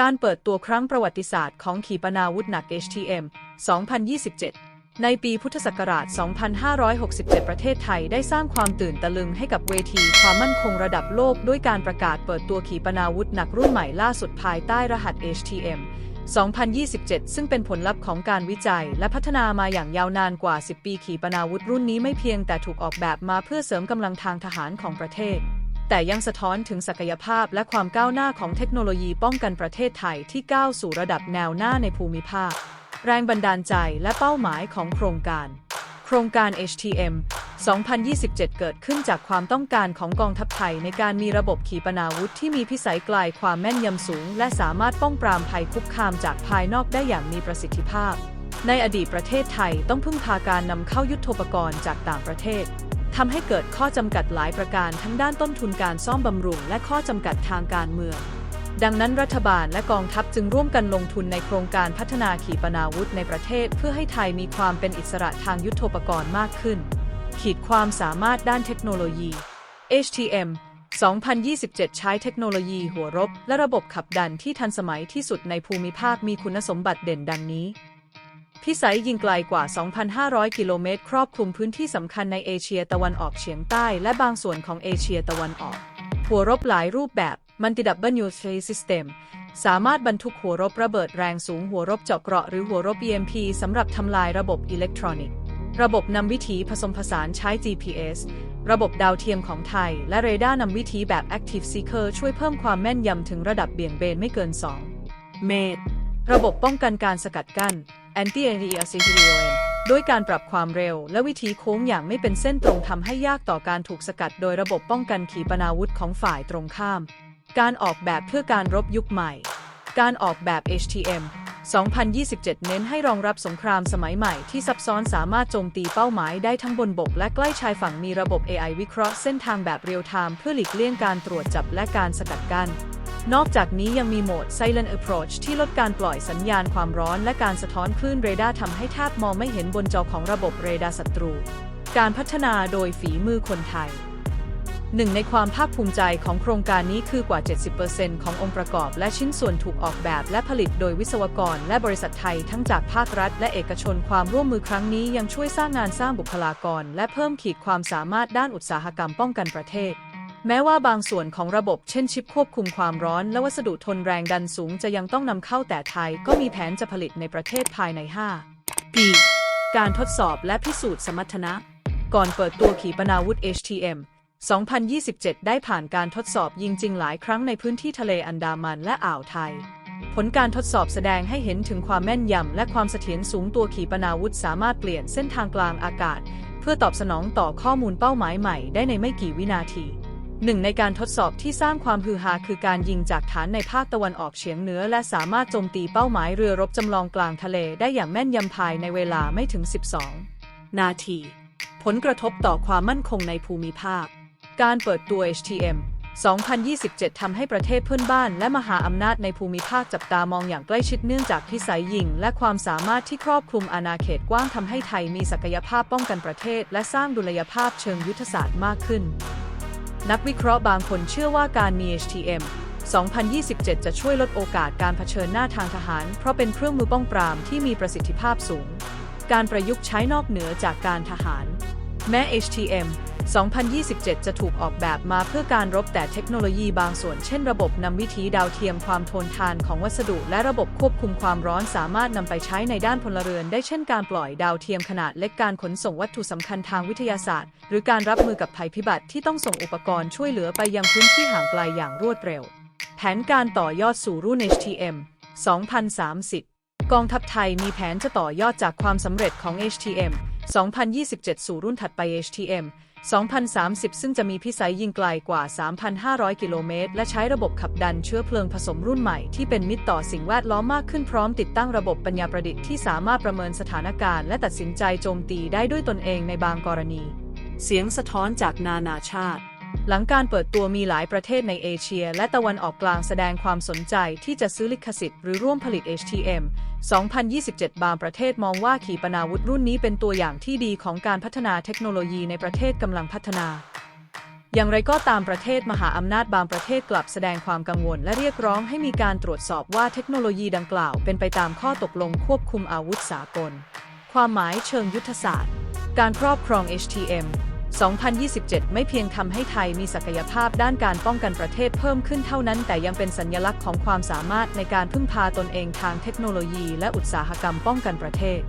การเปิดตัวครั้งประวัติศาสตร์ของขีปนาวุธหนัก HTM 2027 ในปีพุทธศักราช 2567 ประเทศไทยได้สร้างความตื่นตะลึงให้กับเวทีความมั่นคงระดับโลก ด้วยการประกาศเปิดตัวขีปนาวุธหนักรุ่นใหม่ล่าสุดภายใต้รหัส HTM 2027 ซึ่งเป็นผลลัพธ์ของการวิจัยและพัฒนามาอย่างยาวนานกว่า 10 ปีขีปนาวุธรุ่นนี้ไม่เพียงแต่ถูกออกแบบมาเพื่อเสริมกำลังทางทหารของประเทศ แต่ยังสะท้อนถึงศักยภาพและความก้าวหน้าของเทคโนโลยีป้องกันประเทศไทยที่ก้าวสู่ระดับแนวหน้าในภูมิภาค แรงบันดาลใจและเป้าหมายของโครงการ โครงการ HTM 2027 เกิดขึ้นจากความต้องการของกองทัพไทยในการมีระบบขีปนาวุธที่มีพิสัยไกลความแม่นยำสูง และสามารถป้องปรามภัยคุกคามจากภายนอกได้อย่างมีประสิทธิภาพ ในอดีตประเทศไทยต้องพึ่งพาการนำเข้ายุทโธปกรณ์จากต่างประเทศ ทำให้เกิดข้อจำกัดหลายประการทั้งด้านต้นทุนการซ่อมบำรุง และข้อจำกัดทางการเมือง ดังนั้นรัฐบาลและกองทัพจึงร่วมกันลงทุนในโครงการพัฒนาขีปนาวุธในประเทศ เพื่อให้ไทยมีความเป็นอิสระทางยุทโธปกรณ์มากขึ้น ขีดความสามารถด้านเทคโนโลยี HTM 2027 ใช้เทคโนโลยีหัวรบ และระบบขับดันที่ทันสมัยที่สุดในภูมิภาคมีคุณสมบัติเด่นดังนี้ พิสัยยิงไกลกว่า 2,500 กิโลเมตร ครอบคลุมพื้นที่สำคัญในเอเชียตะวันออกเฉียงใต้และบางส่วนของเอเชียตะวันออก หัวรบหลายรูปแบบ Multi Double System สามารถบรรทุกหัวรบระเบิดแรงสูงหัวรบเจาะเกราะหรือหัวรบ EMP สำหรับทำลายระบบอิเล็กทรอนิกส์ ระบบนำวิถีผสมผสานใช้ GPS ระบบดาวเทียมของไทย และเรดาร์นำวิถีแบบ Active Seeker ช่วยเพิ่มความแม่นยำถึงระดับเบี่ยงเบนไม่เกิน 2 เมตร ระบบป้องกันการสกัดกั้น Anti-Aerial ด้วยการปรับความเร็วและวิธีโค้งอย่างไม่เป็นเส้นตรงทำให้ยากต่อการถูกสกัดโดยระบบป้องกันขีปนาวุธของฝ่ายตรงข้าม การออกแบบเพื่อการรบยุคใหม่ การออกแบบ HTM 2027 เน้นให้รองรับสงครามสมัยใหม่ที่ซับซ้อนสามารถโจมตีเป้าหมายได้ทั้งบนบกและใกล้ชายฝั่งมีระบบ AI วิเคราะห์เส้นทางแบบเรียลไทม์เพื่อหลีกเลี่ยงการตรวจจับและการสกัดกั้น นอกจากนี้ยังมีโหมด Silent Approach ที่ลดการปล่อยสัญญาณความร้อนและการสะท้อนคลื่นเรดาร์ทำให้แทบมองไม่เห็นบนจอของระบบเรดาร์ศัตรู การพัฒนาโดยฝีมือคนไทยหนึ่งในความภาคภูมิใจของโครงการนี้คือกว่า 70%ขององค์ประกอบและชิ้นส่วนถูกออกแบบและผลิตโดยวิศวกรและบริษัทไทยทั้งจากภาครัฐและเอกชนความร่วมมือครั้งนี้ยังช่วยสร้างงานสร้างบุคลากร และเพิ่มขีดความสามารถด้านอุตสาหกรรมป้องกันประเทศ แม้ว่าบางส่วนของระบบเช่นชิปควบคุมความร้อน และวัสดุทนแรงดันสูงจะยังต้องนำเข้าแต่ไทยก็มีแผนจะผลิตในประเทศภายใน 5 ปี การทดสอบและพิสูจน์สมรรถนะ ก่อนเปิดตัวขีปนาวุธ HTM 2027 ได้ผ่านการทดสอบยิงจริงหลายครั้งในพื้นที่ทะเลอันดามันและอ่าวไทย ผลการทดสอบแสดงให้เห็นถึงความแม่นยำและความเสถียรสูงตัวขีปนาวุธสามารถเปลี่ยนเส้นทางกลางอากาศ เพื่อตอบสนองต่อข้อมูลเป้าหมายใหม่ได้ในไม่กี่วินาที หนึ่งในการทดสอบที่สร้างความฮือฮาคือการยิงจากฐานในภาคตะวันออกเฉียงเหนือ และสามารถโจมตีเป้าหมายเรือรบจำลองกลางทะเลได้อย่างแม่นยำภายในเวลาไม่ถึง 12 นาที ผลกระทบต่อความมั่นคงในภูมิภาค การเปิดตัว HTM 2027 ทำให้ประเทศเพื่อนบ้านและมหาอำนาจในภูมิภาคจับตามองอย่างใกล้ชิดเนื่องจากพิสัยยิง และความสามารถที่ครอบคลุมอาณาเขตกว้างทำให้ไทยมีศักยภาพป้องกันประเทศ และสร้างดุลยภาพเชิงยุทธศาสตร์มากขึ้น นักวิเคราะห์บางคนเชื่อว่าการมี HTM 2027 จะช่วยลดโอกาสการเผชิญหน้าทางทหาร เพราะเป็นเครื่องมือป้องปรามที่มีประสิทธิภาพสูง การประยุกต์ใช้นอกเหนือจากการทหาร แม้ HTM 2027 จะถูกออกแบบมาเพื่อการรบแต่เทคโนโลยีบางส่วน เช่นระบบนำวิถีดาวเทียมความทนทานของวัสดุ และระบบควบคุมความร้อนสามารถนำไปใช้ในด้านพลเรือนได้เช่นการปล่อยดาวเทียมขนาดเล็กการขนส่งวัตถุสำคัญทางวิทยาศาสตร์ หรือการรับมือกับภัยพิบัติที่ต้องส่งอุปกรณ์ช่วยเหลือไปยังพื้นที่ห่างไกลอย่างรวดเร็ว แผนการต่อยอดสู่รุ่น HTM 2030 กองทัพไทยมีแผนจะต่อยอดจากความสำเร็จของ HTM 2027 สู่รุ่นถัดไป HTM 2030 ซึ่งจะมีพิสัยยิงไกลกว่า 3,500 กิโลเมตร และใช้ระบบขับดันเชื้อเพลิงผสมรุ่นใหม่ที่เป็นมิตรต่อสิ่งแวดล้อมมากขึ้นพร้อมติดตั้งระบบปัญญาประดิษฐ์ที่สามารถประเมินสถานการณ์และตัดสินใจโจมตีได้ด้วยตนเองในบางกรณี เสียงสะท้อนจากนานาชาติ หลังการเปิดตัวมีหลายประเทศในเอเชีย และตะวันออกกลางแสดงความสนใจที่จะซื้อลิขสิทธิ์หรือร่วมผลิต HTM 2027 บางประเทศมองว่าขีปนาวุธรุ่นนี้เป็นตัวอย่างที่ดีของการพัฒนาเทคโนโลยีในประเทศกำลังพัฒนา อย่างไรก็ตามประเทศมหาอำนาจบางประเทศกลับแสดงความกังวล และเรียกร้องให้มีการตรวจสอบว่าเทคโนโลยีดังกล่าว เป็นไปตามข้อตกลงควบคุมอาวุธสากล ความหมายเชิงยุทธศาสตร์ การครอบครอง HTM 2027 ไม่เพียงทำให้ไทยมีศักยภาพด้านการป้องกันประเทศเพิ่มขึ้นเท่านั้น แต่ยังเป็นสัญลักษณ์ของความสามารถในการพึ่งพาตนเองทางเทคโนโลยี และอุตสาหกรรมป้องกันประเทศ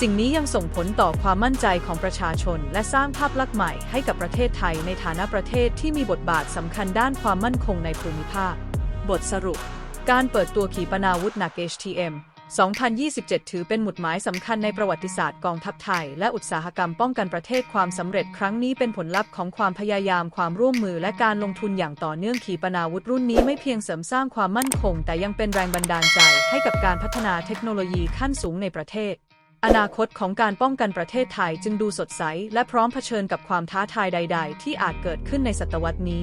สิ่งนี้ยังส่งผลต่อความมั่นใจของประชาชน และสร้างภาพลักษณ์ใหม่ให้กับประเทศไทยในฐานะประเทศที่มีบทบาทสำคัญด้านความมั่นคงในภูมิภาค บทสรุป การเปิดตัวขีปนาวุธหนัก HTM 2027 ถือเป็นหมุดหมายสำคัญในประวัติศาสตร์กองทัพไทย และอุตสาหกรรมป้องกันประเทศความสำเร็จครั้งนี้เป็นผลลัพธ์ของความพยายามความร่วมมือและการลงทุนอย่างต่อเนื่องขีปนาวุธรุ่นนี้ไม่เพียงเสริมสร้างความมั่นคง แต่ยังเป็นแรงบันดาลใจ ให้กับการพัฒนาเทคโนโลยีขั้นสูงในประเทศ อนาคตของการป้องกันประเทศไทยจึงดูสดใส และพร้อมเผชิญกับความท้าทายใด ๆ ที่อาจเกิดขึ้นในศตวรรษนี้